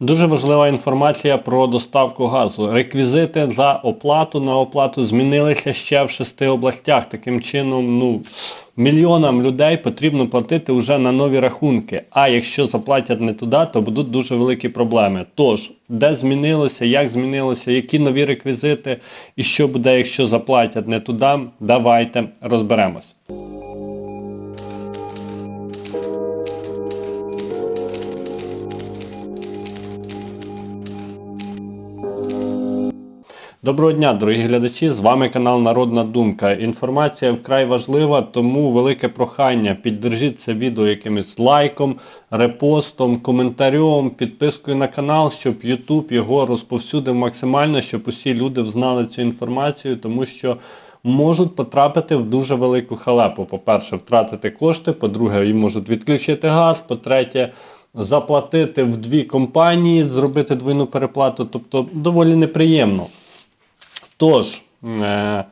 Дуже важлива інформація про доставку газу. Реквізити за оплату на оплату змінилися ще в шести областях. Таким чином, ну, мільйонам людей потрібно платити вже на нові рахунки. А якщо заплатять не туди, то будуть дуже великі проблеми. Тож, де змінилося, як змінилося, які нові реквізити і що буде, якщо заплатять не туди, давайте розберемось. Доброго дня, дорогі глядачі! З вами канал Народна Думка. Інформація вкрай важлива, тому велике прохання. Піддержіть це відео якимось лайком, репостом, коментарем, підпискою на канал, щоб YouTube його розповсюдив максимально, щоб усі люди знали цю інформацію, тому що можуть потрапити в дуже велику халепу. По-перше, втратити кошти, по-друге, їм можуть відключити газ, по-третє, заплатити в дві компанії, зробити двойну переплату, тобто доволі неприємно. Тож, е,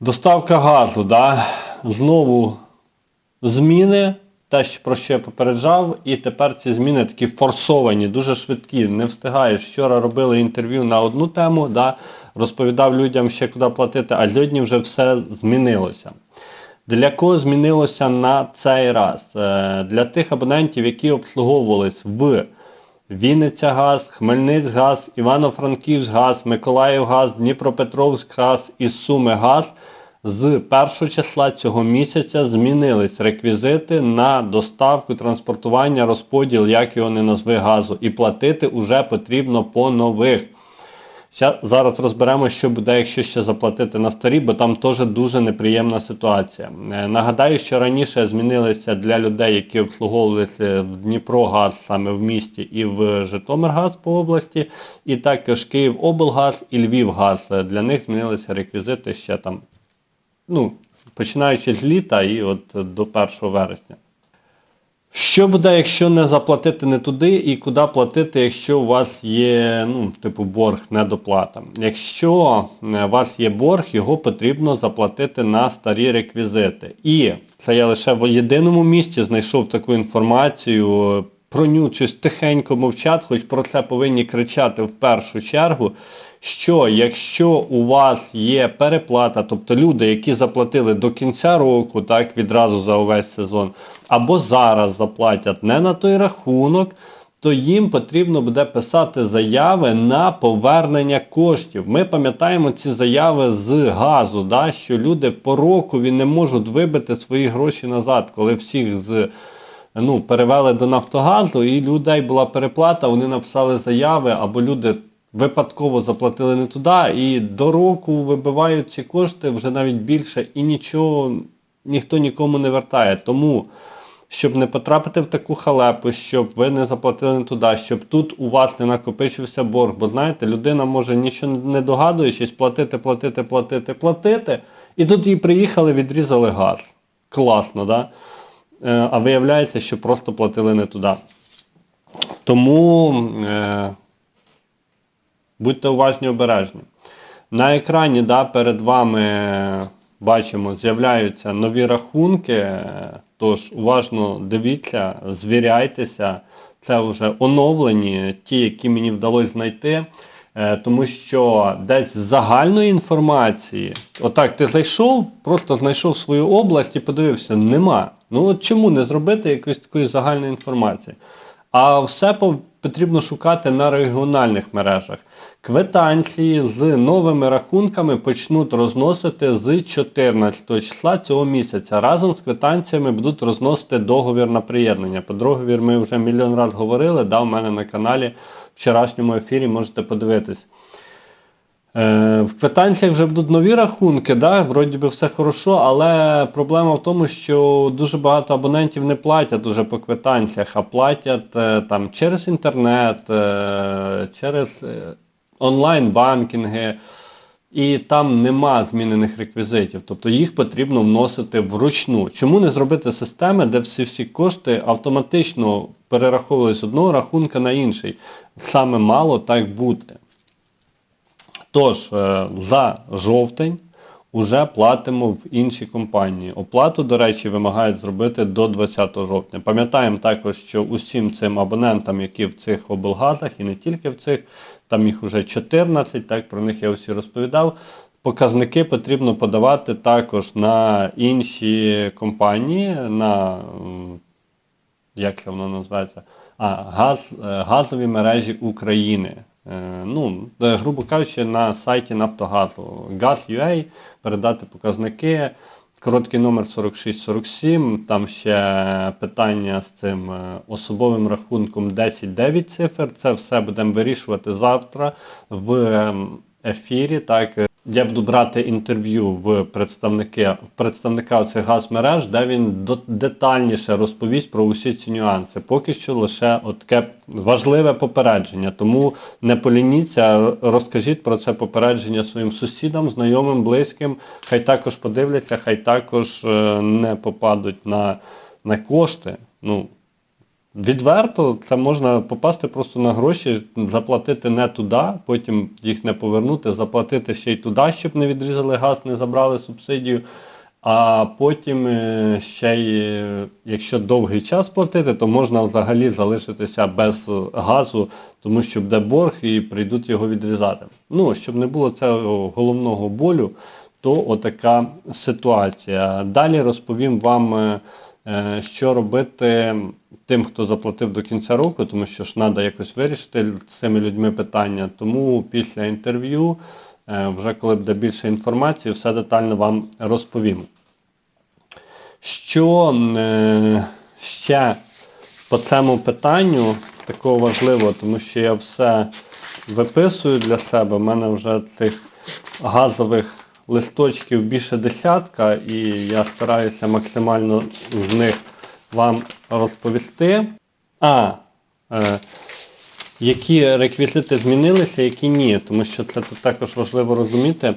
доставка газу, да, знову зміни, те, про що я попереджав, і тепер ці зміни такі форсовані, дуже швидкі. Не встигаєш. Вчора робили інтерв'ю на одну тему, да, розповідав людям ще куди платити, а сьогодні вже все змінилося. Для кого змінилося на цей раз? Е, Для тих абонентів, які обслуговувались в Вінницягаз, Хмельницьгаз, Івано-Франківськгаз, Миколаївгаз, Дніпропетровськгаз і Сумигаз з 1 числа цього місяця змінились реквізити на доставку, транспортування, розподіл, як його не назви газу. І платити вже потрібно по нових. Зараз розберемо, що буде, якщо ще заплатити на старі, бо там теж дуже неприємна ситуація. Е, Нагадаю, що раніше змінилися для людей, які обслуговувалися в Дніпрогаз саме в місті і в Житомиргаз по області, і також Київоблгаз і Львівгаз. Е, Для них змінилися реквізити ще там, ну, починаючи з літа і от до 1 вересня. Що буде, якщо не заплатити не туди, і куди платити, якщо у вас є, ну, типу, борг недоплата? Якщо е, у вас є борг, його потрібно заплатити на старі реквізити. І це я лише в єдиному місці знайшов таку інформацію. Про ню щось тихенько мовчать, хоч про це повинні кричати в першу чергу. Що якщо у вас є переплата, тобто люди, які заплатили до кінця року, так відразу за увесь сезон, або зараз заплатять не на той рахунок, то їм потрібно буде писати заяви на повернення коштів. Ми пам'ятаємо ці заяви з газу, да, що люди по рокові не можуть вибити свої гроші назад, коли всіх з ну, перевели до Нафтогазу, і людей була переплата, вони написали заяви, або люди випадково заплатили не туди, і до року вибивають ці кошти вже навіть більше, і нічого ніхто нікому не вертає. Тому, щоб не потрапити в таку халепу, щоб ви не заплатили не туди, щоб тут у вас не накопичився борг. Бо знаєте, людина може нічого не догадуючись, платити, платити, платити, платити. І тут їй приїхали, відрізали газ. Класно, да? Е, а виявляється, що просто платили не туди. Тому е, будьте уважні обережні. На екрані да, перед вами бачимо, з'являються нові рахунки, е, тож уважно дивіться, звіряйтеся. Це вже оновлені, ті, які мені вдалося знайти. Е, Тому що десь загальної інформації, отак ти зайшов, просто знайшов свою область і подивився, нема. Ну от чому не зробити якоїсь такої загальної інформації? А все потрібно шукати на регіональних мережах. Квитанції з новими рахунками почнуть розносити з 14 числа цього місяця. Разом з квитанціями будуть розносити договір на приєднання. По договір ми вже мільйон разів говорили, да, у мене на каналі в вчорашньому ефірі можете подивитись. Е, В квитанціях вже будуть нові рахунки, да? вроді би все хорошо, але проблема в тому, що дуже багато абонентів не платять уже по квитанціях, а платять е, там через інтернет, е, через онлайн-банкінги, і там нема змінених реквізитів. Тобто їх потрібно вносити вручну. Чому не зробити системи, де всі всі кошти автоматично перераховувались з одного рахунка на інший? Саме мало так бути. Тож, е, за жовтень вже платимо в іншій компанії. Оплату, до речі, вимагають зробити до 20 жовтня. Пам'ятаємо також, що усім цим абонентам, які в цих облгазах, і не тільки в цих, там їх вже 14, так про них я усі розповідав. Показники потрібно подавати також на інші компанії, на як це воно називається? А, газ, е, газові мережі України. Е, Ну, е, грубо кажучи, на сайті Нафтогазу Gaz.ua передати показники. Короткий номер 4647, там ще питання з цим е, особовим рахунком 10-9 цифр. Це все будемо вирішувати завтра в ем, ефірі. Так, я буду брати інтерв'ю в представники, в представника цих газмереж, де він детальніше розповість про усі ці нюанси. Поки що лише таке важливе попередження. Тому не полініться, розкажіть про це попередження своїм сусідам, знайомим, близьким. Хай також подивляться, хай також е, не попадуть на, на кошти. Ну, Відверто це можна попасти просто на гроші, заплатити не туди, потім їх не повернути, заплатити ще й туди, щоб не відрізали газ, не забрали субсидію. А потім е, ще й, е, якщо довгий час платити, то можна взагалі залишитися без газу, тому що буде борг і прийдуть його відрізати. Ну, щоб не було цього головного болю, то отака ситуація. Далі розповім вам. Е, Що робити тим, хто заплатив до кінця року, тому що ж треба якось вирішити цими людьми питання. Тому після інтерв'ю, е, вже коли буде більше інформації, все детально вам розповім. Що е, ще по цьому питанню такого важливого, тому що я все виписую для себе. У мене вже цих газових листочків більше десятка, і я стараюся максимально з них вам розповісти. А, е, які реквізити змінилися, які ні, тому що це тут також важливо розуміти.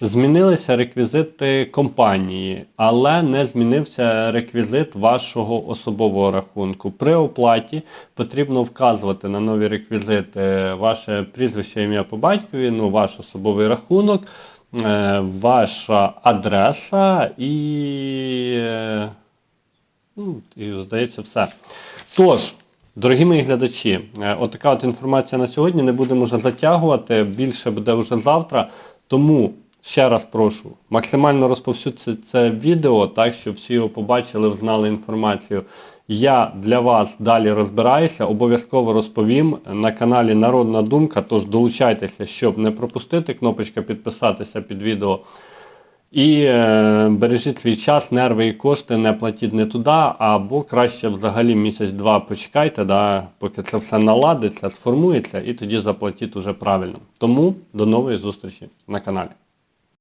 Змінилися реквізити компанії, але не змінився реквізит вашого особового рахунку. При оплаті потрібно вказувати на нові реквізити ваше прізвище, ім'я по батькові, ну, ваш особовий рахунок, ваша адреса і, е, ну, і здається, все. Тож. Дорогі мої глядачі, е, отака от інформація на сьогодні. Не будемо вже затягувати, більше буде вже завтра. Тому ще раз прошу, максимально розповсюдьте це відео, так, щоб всі його побачили, знали інформацію. Я для вас далі розбираюся, обов'язково розповім на каналі Народна Думка, тож долучайтеся, щоб не пропустити. Кнопочка підписатися під відео. І е, бережіть свій час, нерви і кошти, не платіть не туди, або краще взагалі місяць-два почекайте, да, поки це все наладиться, сформується, і тоді заплатіть уже правильно. Тому до нової зустрічі на каналі.